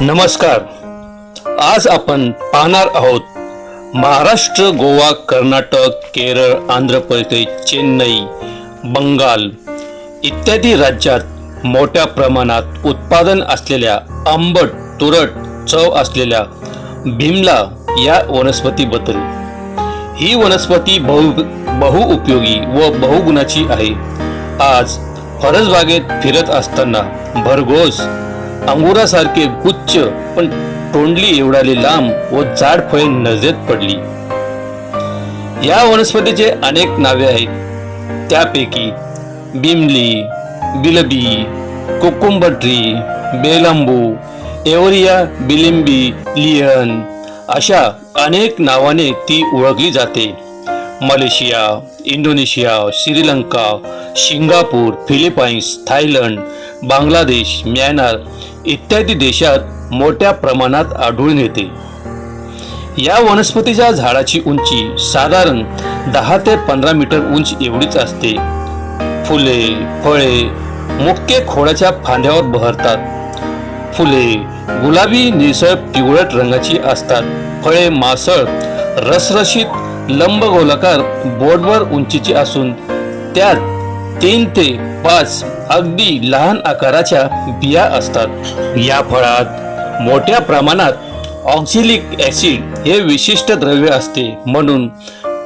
नमस्कार. आज आपण पाहणार आहोत महाराष्ट्र गोवा कर्नाटक केरळ आंध्र प्रदेश चेन्नई बंगाल इत्यादी राज्यात मोठ्या प्रमाणात उत्पादन असलेल्या आंबट तुरट चव असलेल्या भीमला या वनस्पतीबद्दल. ही वनस्पती बहु बहुउपयोगी व बहुगुणाची आहे. आज फरसबागेत फिरत असताना भरघोस अंगुरासारखे गुच्छ पण तोंडली एवढाली लांब व जाड फळे नजरेत पडली. या वनस्पतीचे अनेक नावे आहेत. त्यापैकी बिमली बिलबी कोकुंबर ट्री एवरिया बिलिंबी लियन अशा अनेक नावाने ती ओळखली जाते. Malaysia Indonesia Sri Lanka Singapore Philippines Thailand Bangladesh Myanmar इत्यादी देशात मोठ्या प्रमाणात आढळून येते. या वनस्पतीच्या झाडाची उंची साधारण दहा ते पंधरा मीटर उंच एवढीच असते. फुले फळे मुख्य खोडाच्या फांद्यावर बहरतात. फुले गुलाबी निळसळ पिवळट रंगाची असतात. फळे मासळ रसरशीत लंबगोलाकार बोर्डवर उंचीची असून त्यात तीन ते पाच अगदी लहान आकाराच्या बिया असतात. या फळात मोठ्या प्रमाणात ऑक्झिलिक ऍसिड हे विशिष्ट द्रव्य असते. म्हणून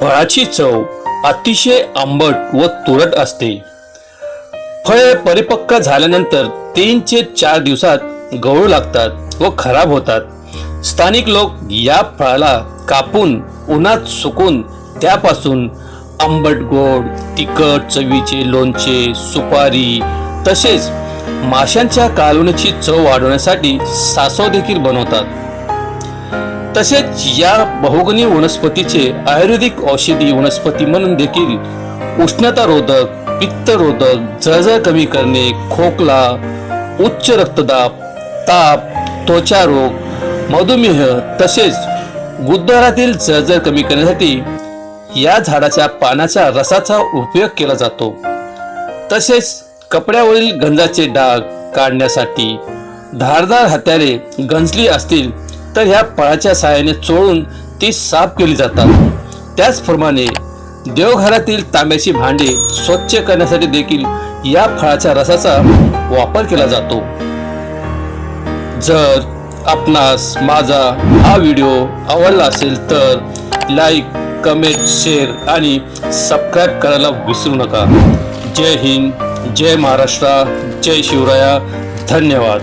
फळाची चव अतिशय आंबट व तुरट असते. फळे परिपक्व झाल्यानंतर तीन ते चार दिवसात गळू लागतात व खराब होतात. स्थानिक लोक या फळाला कापून उन्हात सुकून त्यापासून आंबट गोड तिखट चवीचे लोणचे सुपारी तसेच माशांच्या कालवणीची चव वाढवण्यासाठी सासव देखील बनवतात. तसेच या बहुगुणी वनस्पतीचे आयुर्वेदिक औषधी वनस्पती म्हणून देखील उष्णतारोधक पित्तरोधक जळजळ कमी करणे खोकला उच्च रक्तदाब ताप त्वचा रोग मधुमेह तसेच गुदद्वारातील जळजळ कमी करण्यासाठी या झाडाच्या पानाच्या रसाचा उपयोग केला जातो. तसेच कपड्यावरील गंजाचे डाग काढण्यासाठी धारदार हत्यारे गंजली असतील तर ह्या फळाच्या सहाय्याने चोळून ती साफ केली जातात. त्याचप्रमाणे देवघरातील तांब्याची भांडी स्वच्छ करण्यासाठी देखील या फळाच्या रसाचा वापर केला जातो. जर आपणास माझा हा व्हिडिओ आवडला असेल तर लाईक कमेंट शेअर आणि सबस्क्राईब करायला विसरू नका. जय हिंद जय महाराष्ट्र जय शिवराया. धन्यवाद.